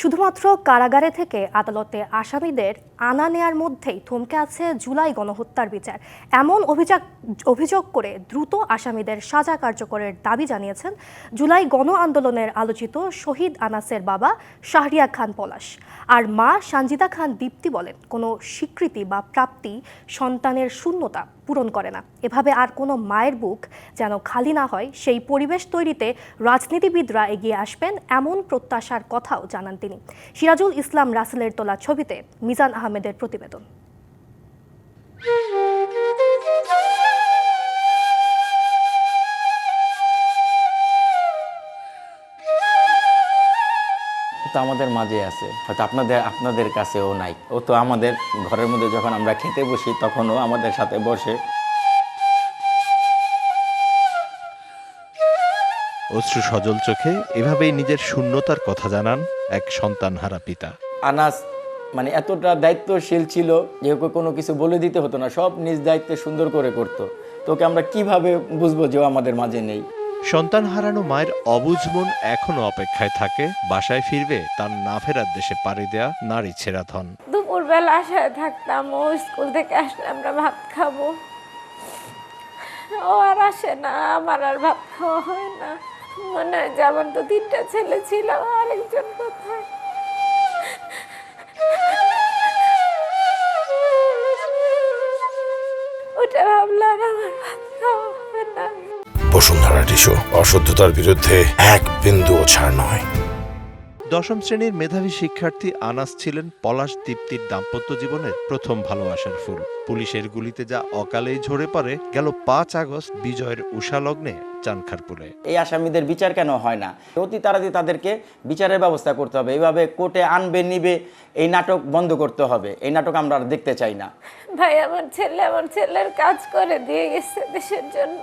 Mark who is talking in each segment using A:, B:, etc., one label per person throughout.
A: শুধুমাত্র কারাগারে থেকে আদালতে আসামিদের আনা নেয়ার মধ্যেই থমকে আছে জুলাই গণহত্যার বিচার। এমন অভিযোগ অভিযোগ করে দ্রুত আসামিদের সাজা কার্যকরের দাবি জানিয়েছেন জুলাই গণ আন্দোলনের আলোচিত শহীদ আনাসের বাবা শাহরিয়া খান পলাশ। আর মা সানজিদা খান দীপ্তি বলেন, কোনো স্বীকৃতি বা প্রাপ্তি সন্তানের শূন্যতা পূরণ করে না। এভাবে আর কোনো মায়ের বুক যেন খালি না হয়, সেই পরিবেশ তৈরিতে রাজনীতিবিদরা এগিয়ে আসবেন এমন প্রত্যাশার কথাও জানান তিনি। সিরাজুল ইসলাম রাসেলের তোলা ছবিতে মিজান আহমেদের প্রতিবেদন।
B: তো আমাদের মাঝে আছে, হয়তো আপনাদের আপনাদের কাছেও নাই। ও তো আমাদের ঘরের মধ্যে যখন আমরা খেতে বসি, তখনও আমাদের সাথে বসে।
C: অশ্রু সজল চোখে এভাবেই নিজের শূন্যতার কথা জানান এক সন্তানহারা পিতা।
B: আনাস মানে এতটা দায়িত্বশীল ছিল যে ওকে কোনো কিছু বলে দিতে হতো না সব নিজ দায়িত্বে সুন্দর করে করতো। তোকে আমরা কীভাবে বুঝব যে আমাদের মাঝে নেই?
C: সন্তান হারানো মায়ের অবুঝ মন এখনও অপেক্ষায় থাকে বাসায় ফিরবে তার না ফেরার দেশে পাড়ি দেয়া নারী ছেড়া ধন।
D: দুপুরবেলা আশায় থাকতাম ও স্কুল থেকে আসলে আমরা ভাত খাব। ও আর আসে না আমার আর ভাত খাওয়া হয় না। মনে হয় যে আমার তো তিনটা ছেলে ছিল আরেকজন কোথায়? ওটা ভাবলাম আমার
E: বসুন্ধরা টিস্যু, অশুদ্ধতার বিরুদ্ধে এক বিন্দুও ছাড় নয়।
C: দশম শ্রেণির মেধাবী শিক্ষার্থী আনাস ছিলেন পলাশ দীপ্তির দাম্পত্য জীবনের প্রথম ভালোবাসার ফুল। পুলিশের গুলিতে যা অকালেই ঝরে পড়ে গেল পাঁচ আগস্ট বিজয়ের উষালগ্নে চানখারপুলে
B: এই আসামিদের বিচার কেন হয় না? অতি তাড়াতাড়ি তাদেরকে বিচারের ব্যবস্থা করতে হবে। এইভাবে কোর্টে আনবে নিবে এই নাটক বন্ধ করতে হবে। এই নাটক আমরা আর দেখতে চাই না।
D: ভাই আমার ছেলে আমার ছেলের কাজ করে দিয়ে গেছে দেশের জন্য।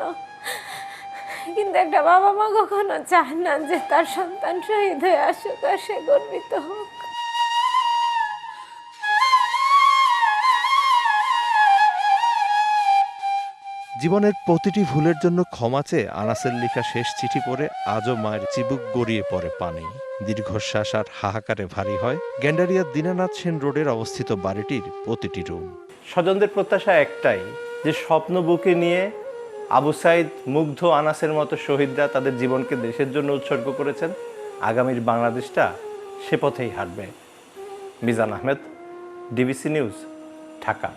D: কিন্তু একটা বাবা মা কখনো চায় না যে তার সন্তান শহীদ হয়ে আসুক আর সে গর্বিত হোক।
C: জীবনের প্রতিটি ভুলের জন্য ক্ষমা চেয়ে আনাসের লেখা শেষ চিঠি পড়ে আজও মায়ের চিবুক গড়িয়ে পড়ে পানি। দীর্ঘশ্বাস আর হাহাকারে ভারী হয় গ্যান্ডারিয়ার দীনানাথ সেন রোডের অবস্থিত বাড়িটির প্রতিটি রুম।
F: স্বজনদের প্রত্যাশা একটাই যে স্বপ্ন বুকে নিয়ে আবু সাইদ মুগ্ধ আনাসের মতো শহীদরা তাদের জীবনকে দেশের জন্য উৎসর্গ করেছেন। আগামীর বাংলাদেশটা সে পথেই হাঁটবে। Mizan Ahmed, DBC news, Dhaka.